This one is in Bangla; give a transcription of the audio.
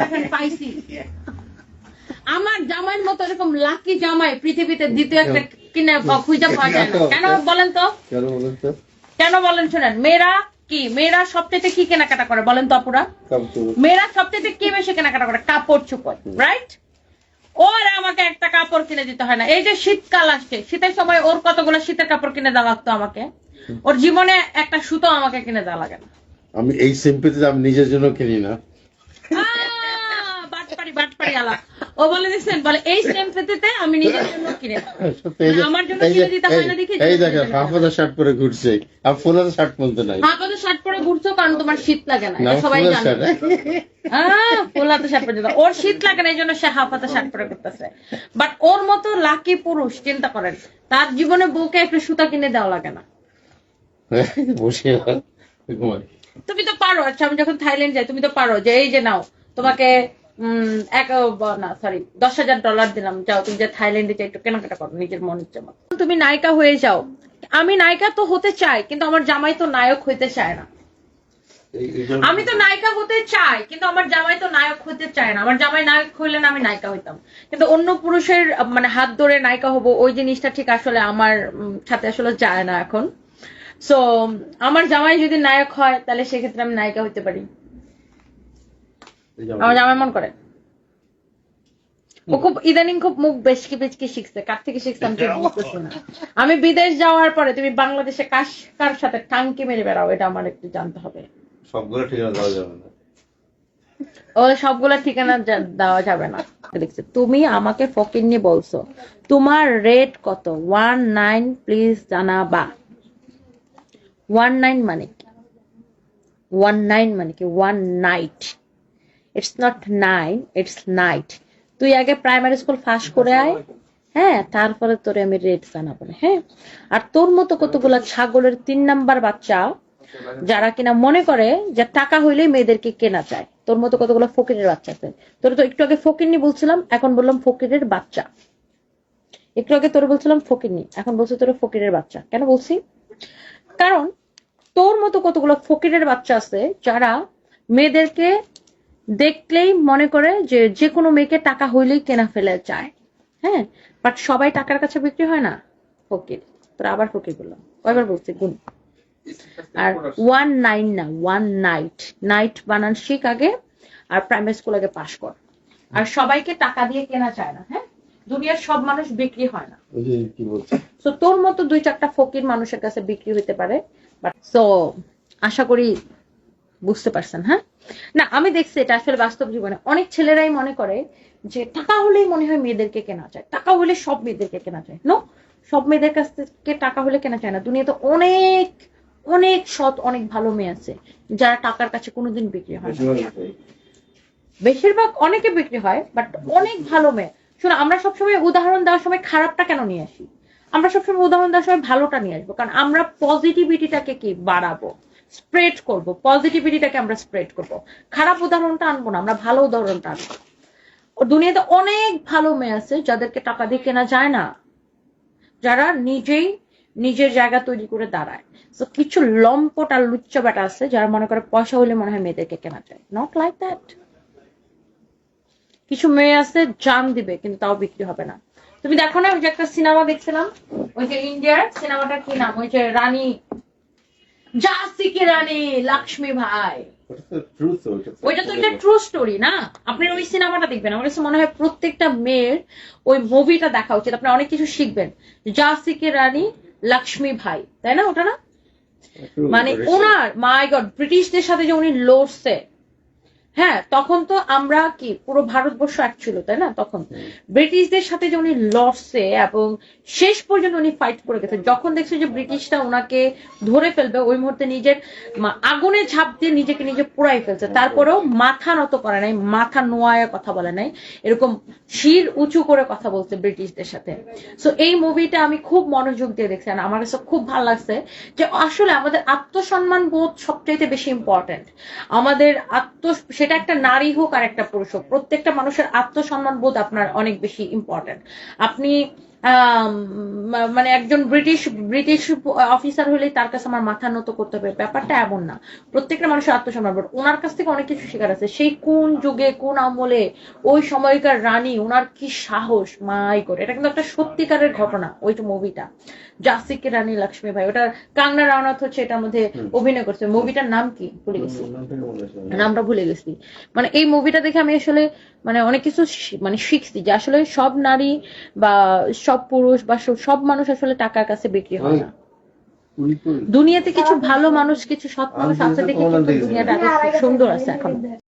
দেখেন পাইছি। আমার জামাইয়ের মতো এরকম লাকি জামাই পৃথিবীতে দ্বিতীয় একটা কিনে খুঁজে পাওয়া যায় না। কেন বলেন তো? কেন বলেন শোনেন মেয়েরা কি? মেয়েরা সবচেয়ে কি কেনাকাটা করে বলেন তো আপুরা? কাপড়। মেয়েরা সবচেয়ে কি বেশি কেনাকাটা করে? কাপড় চোপড় রাইট ওর আমাকে একটা কাপড় কিনে দিতে হয় না। এই যে শীতকাল আসছে শীতের সময় ওর কতগুলো শীতের কাপড় কিনে দেওয়া লাগতো আমাকে? ওর জীবনে একটা সুতো আমাকে কিনে দেওয়া লাগে না। আমি এই সিম্পিতে আমি নিজের জন্য কিনি না। বাটপাড়ি বাটপাড়ি আলা ও বলে দিচ্ছেন বলে এই সেমফেতে আমি নিজের জন্য কিনে দেব। সত্যি এই যে- আমার জন্য কিনে দিতে হয় না দেখি এই যে- দেখেন শার্ট পরে ঘুরছে। আর ফোনাতে শার্ট পরতে নাই। হাফাতে শার্ট পরে ঘুরছো কারণ তোমার শীত লাগে না না সবাই জানে। শার্ট আহ, ফুল হাতে শার্ট পরে ওর শীত লাগে না এই জন্য সে হাফ হাতে শার্ট পরে করতেছে বাট ওর মতো লাকি পুরুষ চিন্তা করেন তার জীবনে বউকে একটা সুতা কিনে দেওয়া লাগে না। বসে তুমি তো পারো আচ্ছা আমি যখন থাইল্যান্ড যাই তুমি তো পারো যে এই যে নাও তোমাকে এক না সরি দশ হাজার ডলার দিলাম যাও তুমি যে থাইল্যান্ডে যাই একটু কেনাকাটা করো নিজের মনের জন্য। তুমি নায়িকা হয়ে যাও। আমি নায়িকা তো হতে চাই কিন্তু আমার জামাই তো নায়ক হইতে চায় না। আমি তো নায়িকা হতে চাই কিন্তু আমার জামাই তো নায়ক হতে চায় না। আমার জামাই নায়ক হইলে না আমি নায়িকা হইতাম। কিন্তু অন্য পুরুষের মানে হাত ধরে নায়িকা হব ওই জিনিসটা ঠিক আসলে আমার সাথে আসলে যায় না এখন। সো আমার জামাই যদি নায়ক হয় তাহলে সেক্ষেত্রে আমি নায়িকা হইতে পারি। যে আমার জামাই মন করে। ও খুব ইদানিং খুব মুখ বেশকি বেশকি শিখছে কার থেকে শিখছে আমি বুঝতেছি না। আমি বিদেশ যাওয়ার পরে তুমি বাংলাদেশে কার কার সাথে টাঙ্কি মেরে বেড়াও এটা আমার একটু জানতে হবে। সবগুলো ঠিকানা দেওয়া যাবে না। ও সবগুলা ঠিকানা দেওয়া যাবে না। লিখছে তুমি আমাকে ফকিন্নি বলছো তোমার রেট কত? ওয়ান নাইন প্লিজ জানাবা। ওয়ান নাইন মানে কি? ওয়ান নাইন মানে কি? One night it's not nine it's night তুই আগে প্রাইমারি স্কুল ফাঁস করে আয়। হ্যাঁ তারপরে তোরে আমি রেট জানাব হ্যাঁ? আর তোর মতো কতগুলো ছাগলের তিন নাম্বার বাচ্চা যারা কিনা মনে করে যে টাকা হইলেই মেয়েদেরকে কেনা চায় তোর মতো কতগুলো ফকিরের বাচ্চা আছে? তোর তো একটু আগে ফকিরনি বলছিলাম, এখন বললাম ফকিরের বাচ্চা। একটু আগে তোর বলছিলাম ফকিরনি, এখন বলছি তোর ফকিরের বাচ্চা। কেন বলছি? কারণ তোর মতো কতগুলো ফকিরের বাচ্চা আছে যারা মেয়েদেরকে দেখলেই মনে করে যে যে কোনো মেয়েকে টাকা হইলেই কেনা ফেলে চায় হ্যাঁ? বাট সবাই টাকার কাছে বিক্রি হয় না? ফকির। তোর আবার ফকির বললাম কয়বার বলছি? গুণ আর ওয়ান নাইন না ওয়ান নাইট নাইট বানান শিখ আগে আর প্রাইমারি স্কুল আগে পাশ কর। আর সবাইকে টাকা দিয়ে কেনা চায় না হ্যাঁ? দুনিয়ার সব মানুষ বিক্রি হয় না। তো তোর মতো দুই চারটা ফকির মানুষের কাছে বিক্রি হতে পারে। বাট সো আশা করি বুঝতে পারছেন হ্যাঁ? না আমি দেখছি এটা আসলে বাস্তব জীবনে। অনেক ছেলেরাই মনে করে যে টাকা হলেই মনে হয় মেয়েদেরকে কেনা যায়। টাকা হলে সব মেয়েদেরকে কেনা যায়। নো সব মেয়েদের কাছ থেকে টাকা হলে কেনা যায় না। দুনিয়াতে অনেক অনেক সৎ অনেক ভালো মেয়ে আছে যারা টাকার কাছে কোনোদিন বিক্রি হয় না। বেশিরভাগ অনেকে বিক্রি হয় বাট অনেক ভালো মেয়ে। শোনো আমরা সবসময় উদাহরণ দেওয়ার সময় খারাপটা কেন নিয়ে আসি? আমরা সবসময় উদাহরণ দেওয়ার সময় ভালোটা নিয়ে আসব কারণ আমরা পজিটিভিটিটাকে কি? বাড়াবো। স্প্রেড করব পজিটিভিটিটাকে আমরা স্প্রেড করব। খারাপ উদাহরণটা আনব না, আমরা ভালো উদাহরণটা আনব। দুনিয়াতে অনেক ভালো মেয়ে আছে যাদেরকে টাকা দিয়ে কেনা যায় না। যারা নিজেই নিজের জায়গা তৈরি করে দাঁড়ায়। তো কিছু লম্পট আর লুচ্চা বেটা আছে যারা মনে করে পয়সা হলে মনে হয় মেয়েদেরকে কেনা যায়। নট লাইক দ্যাট কিছু মেয়ে আছে জান দিবে, কিন্তু তাও বিক্রি হবে না। তুমি দেখো না, ওই যে একটা সিনেমা দেখছিলাম? ওই যে ইন্ডিয়ার সিনেমাটা কি নাম? ওই যে রানী রানী লক্ষ্মী ভাই? ওইটা তো একটা ট্রু স্টোরি না? আপনি ওই সিনেমাটা দেখবেন আমার কাছে মনে হয় প্রত্যেকটা মেয়ের ওই মুভিটা দেখা উচিত আপনি অনেক কিছু শিখবেন। লক্ষ্মী ভাই তাই না ওটা না? মানে ওনার মাই গড ব্রিটিশদের সাথে যে উনি লড়ছে হ্যাঁ তখন তো আমরা কি, পুরো ভারতবর্ষ এক ছিল, তাই না? তখন। ব্রিটিশদের সাথে যে উনি লড়ছে এবং শেষ পর্যন্ত উনি ফাইট করে গেছে, যখন দেখছে যে ব্রিটিশরা ওনাকে ধরে ফেলবে, ওই মুহূর্তে নিজের আগুনে ঝাঁপ দিয়ে নিজেকে নিজে পুরাই ফেলছে। তারপরেও মাথা নত করে নাই, মাথা নোয়ায় কথা বলে নাই, এরকম শির উঁচু করে কথা বলছে ব্রিটিশদের সাথে। সো এই মুভিটা আমি খুব মনোযোগ দিয়ে দেখছি, আর আমার কাছে খুব ভালো লাগছে যে আসলে আমাদের আত্মসম্মান বোধ সবচাইতে বেশি ইম্পর্টেন্ট আমাদের আত্ম সেটা একটা নারী হোক আর একটা পুরুষ হোক, প্রত্যেকটা মানুষের আত্মসম্মান বোধ আপনার অনেক বেশি ইম্পর্টেন্ট আপনি মানে একজন ব্রিটিশ ব্রিটিশ অফিসার হলে তার কাছে আমার মাথা নত করতে হবে। ব্যাপারটা এমন না। প্রত্যেকটা মানুষের আত্মসম্মান ওনার কাছ থেকে অনেক কিছু শেখার আছে। সেই কোন যুগে কোন আমলে ওই সময়কার রানী ওনার কি সাহস? মাই করে এটা কিন্তু একটা সত্যিকারের ঘটনা ওই যে মুভিটা জাসিকে রানী লক্ষ্মী ভাই ওটা কাংনা রাওনাথ হচ্ছে এটার মধ্যে অভিনয় করছে। মুভিটার নাম কি? ভুলে গেছি। নামটা ভুলে গেছি। মানে এই মুভিটা দেখে আমি আসলে মানে অনেক কিছু মানে শিখছি যে আসলে সব নারী বা সব পুরুষ বা সব- মানুষ আসলে টাকার কাছে বিক্রি হয় না। দুনিয়াতে কিছু ভালো মানুষ কিছু সৎ মানুষ আছে দেখে কিন্তু দুনিয়াটা সুন্দর আছে এখন।